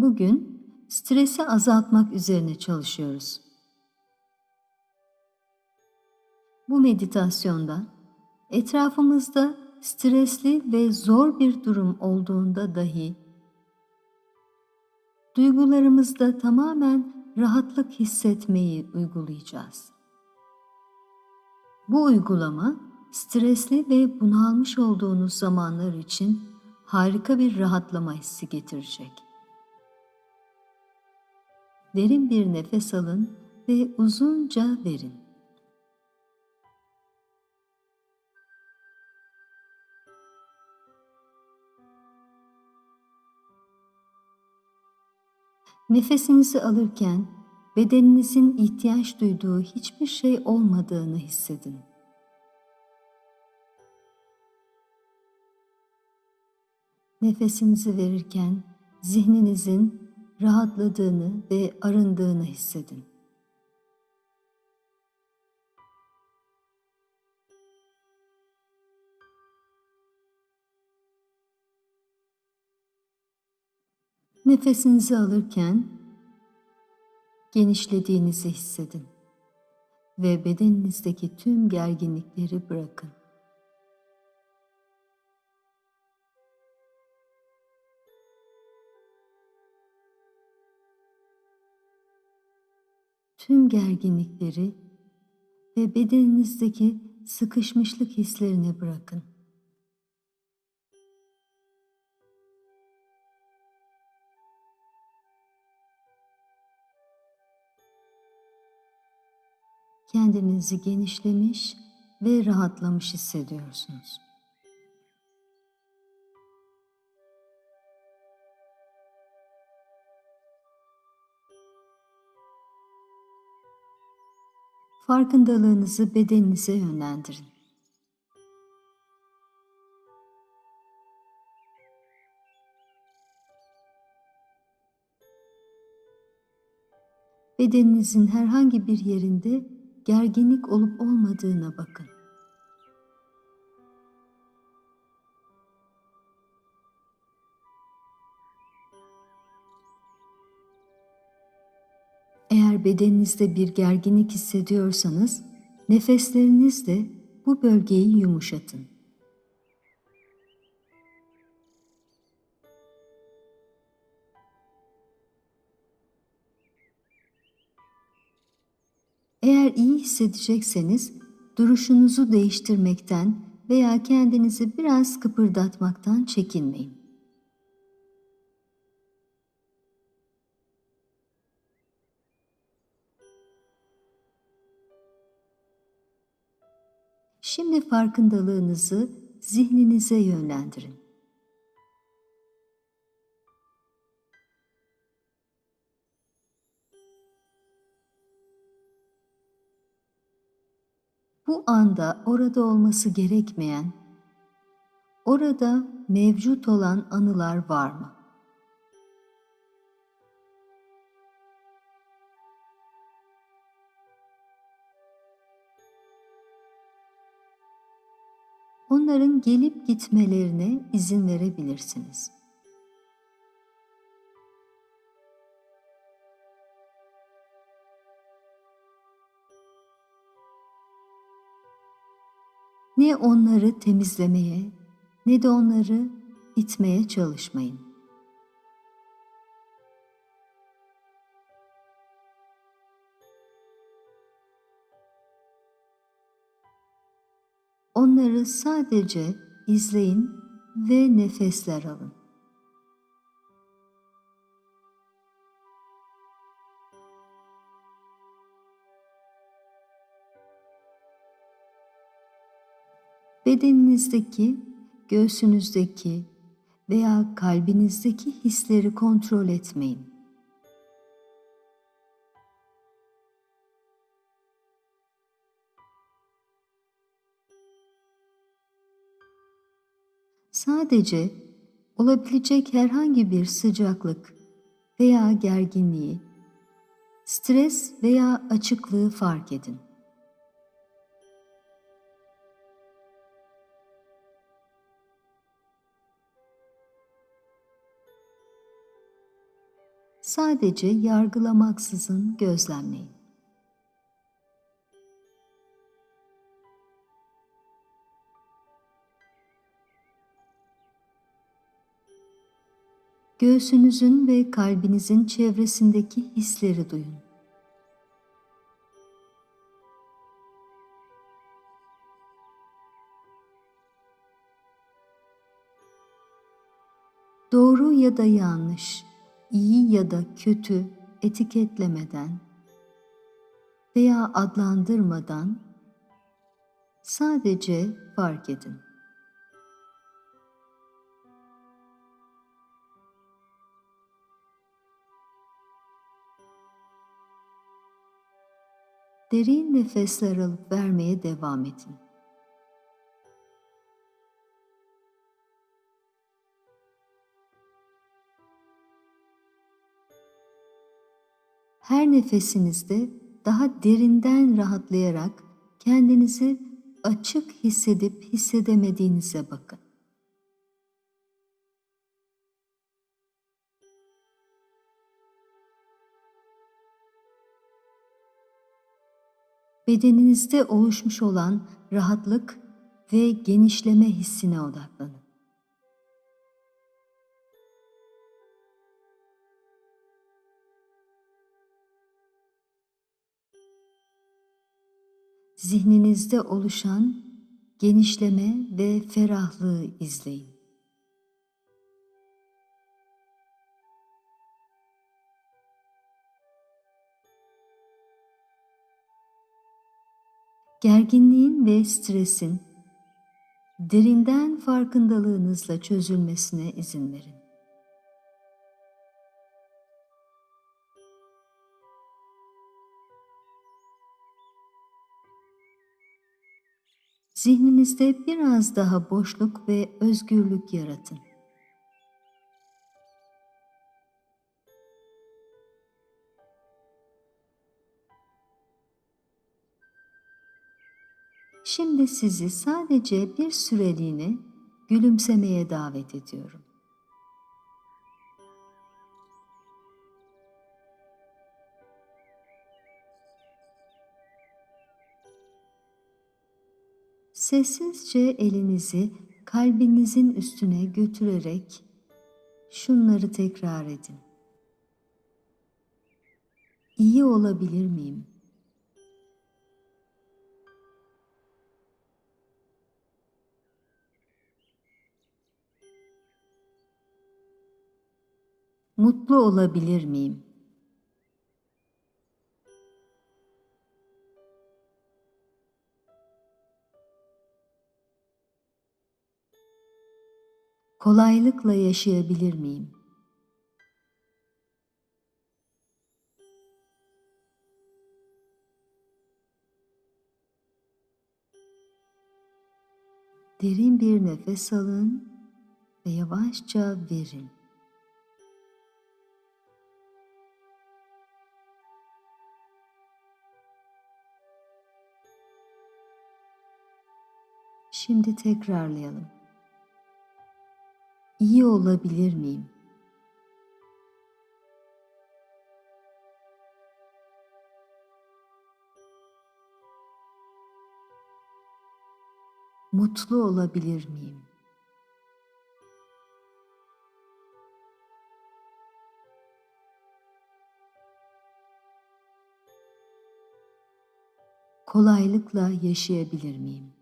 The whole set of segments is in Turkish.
Bugün stresi azaltmak üzerine çalışıyoruz. Bu meditasyonda etrafımızda stresli ve zor bir durum olduğunda dahi duygularımızda tamamen rahatlık hissetmeyi uygulayacağız. Bu uygulama stresli ve bunalmış olduğunuz zamanlar için harika bir rahatlama hissi getirecek. Derin bir nefes alın ve uzunca verin. Nefesinizi alırken bedeninizin ihtiyaç duyduğu hiçbir şey olmadığını hissedin. Nefesinizi verirken zihninizin rahatladığını ve arındığını hissedin. Nefesinizi alırken genişlediğinizi hissedin ve bedeninizdeki tüm gerginlikleri bırakın. Tüm gerginlikleri ve bedeninizdeki sıkışmışlık hislerini bırakın. kendinizi genişlemiş ve rahatlamış hissediyorsunuz. Farkındalığınızı bedeninize yönlendirin. Bedeninizin herhangi bir yerinde gerginlik olup olmadığına bakın. Bedeninizde bir gerginlik hissediyorsanız, nefeslerinizle bu bölgeyi yumuşatın. Eğer iyi hissedecekseniz duruşunuzu değiştirmekten veya kendinizi biraz kıpırdatmaktan çekinmeyin. Şimdi farkındalığınızı zihninize yönlendirin. bu anda orada olması gerekmeyen, orada mevcut olan anılar var mı? Onların gelip gitmelerine izin verebilirsiniz. Ne onları temizlemeye ne de onları itmeye çalışmayın. Onları sadece izleyin ve nefesler alın. bedeninizdeki, göğsünüzdeki veya kalbinizdeki hisleri kontrol etmeyin. Sadece olabilecek herhangi bir sıcaklık veya gerginliği, stres veya açıklığı fark edin. Sadece yargılamaksızın gözlemleyin. Göğsünüzün ve kalbinizin çevresindeki hisleri duyun. Doğru ya da yanlış, iyi ya da kötü etiketlemeden veya adlandırmadan sadece fark edin. Derin nefesler alıp vermeye devam edin. Her nefesinizde daha derinden rahatlayarak kendinizi açık hissedip hissedemediğinize bakın. Bedeninizde oluşmuş olan rahatlık ve genişleme hissine odaklanın. Zihninizde oluşan genişleme ve ferahlığı izleyin. Gerginliğin ve stresin derinden farkındalığınızla çözülmesine izin verin. Zihninizde biraz daha boşluk ve özgürlük yaratın. Şimdi sizi sadece bir süreliğine gülümsemeye davet ediyorum. Sessizce elinizi kalbinizin üstüne götürerek şunları tekrar edin. İyi olabilir miyim? Mutlu olabilir miyim? Kolaylıkla yaşayabilir miyim? Derin bir nefes alın ve yavaşça verin. Şimdi tekrarlayalım. İyi olabilir miyim? Mutlu olabilir miyim? Kolaylıkla yaşayabilir miyim?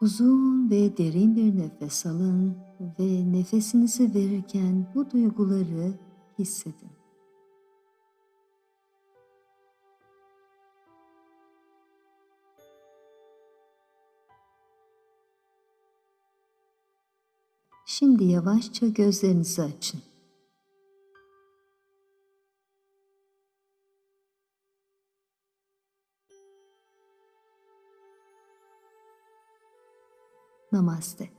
Uzun ve derin bir nefes alın ve nefesinizi verirken bu duyguları hissedin. Şimdi yavaşça gözlerinizi açın. Namaste.